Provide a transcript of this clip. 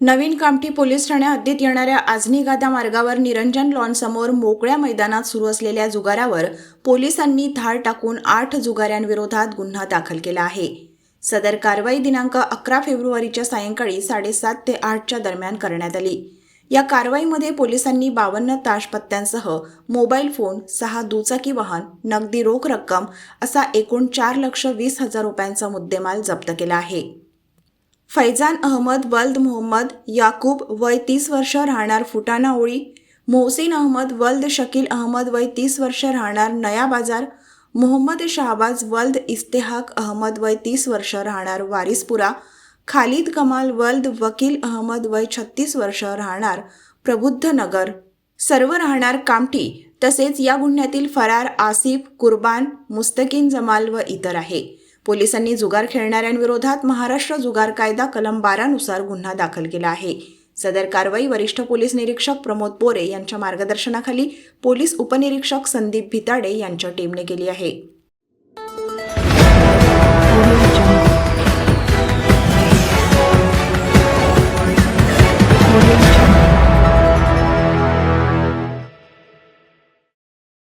नवीन Kamthi police ठाण्या हद्दीत येणाऱ्या आजनी गादा मार्गावर निरंजन लॉन समोर मोकळ्या मैदानात सुरू असलेल्या जुगारावर पोलिसांनी धाड टाकून आठ जुगाऱ्यांविरोधात गुन्हा दाखल केला आहे. सदर कारवाई दिनांक अकरा फेब्रुवारीच्या सायंकाळी साडेसात ते आठच्या दरम्यान करण्यात आली. या कारवाईमध्ये पोलिसांनी बावन्न ताशपत्त्यांसह मोबाईल फोन सहा दुचाकी वाहन नगदी रोख रक्कम असा एकूण चार लक्ष वीस हजार रुपयांचा मुद्देमाल जप्त केला आहे. फैजान अहमद वल्द मोहम्मद याकूब वय तीस वर्ष राहणार फुटाणा ओळी मोहसिन अहमद वल्द शकील अहमद वय तीस वर्ष राहणार नया बाजार मोहम्मद शहाबाज वल्द इस्तेहाक अहमद वय तीस वर्ष राहणार वारिसपुरा खालिद कमाल वल्द वकील अहमद वय छत्तीस वर्ष राहणार प्रबुद्ध नगर. सर्व राहणार कामठी तसेच या गुन्ह्यातील फरार आसिफ कुर्बान मुस्तकीन जमाल व इतर आहे. पोलिसांनी जुगार खेळणाऱ्यांविरोधात महाराष्ट्र जुगार कायदा कलम बारानुसार गुन्हा दाखल केला आहे. सदर कारवाई वरिष्ठ पोलीस निरीक्षक प्रमोद बोरे यांच्या मार्गदर्शनाखाली पोलीस उपनिरीक्षक संदीप भिताडे यांच्या टीमने केली आहे. audio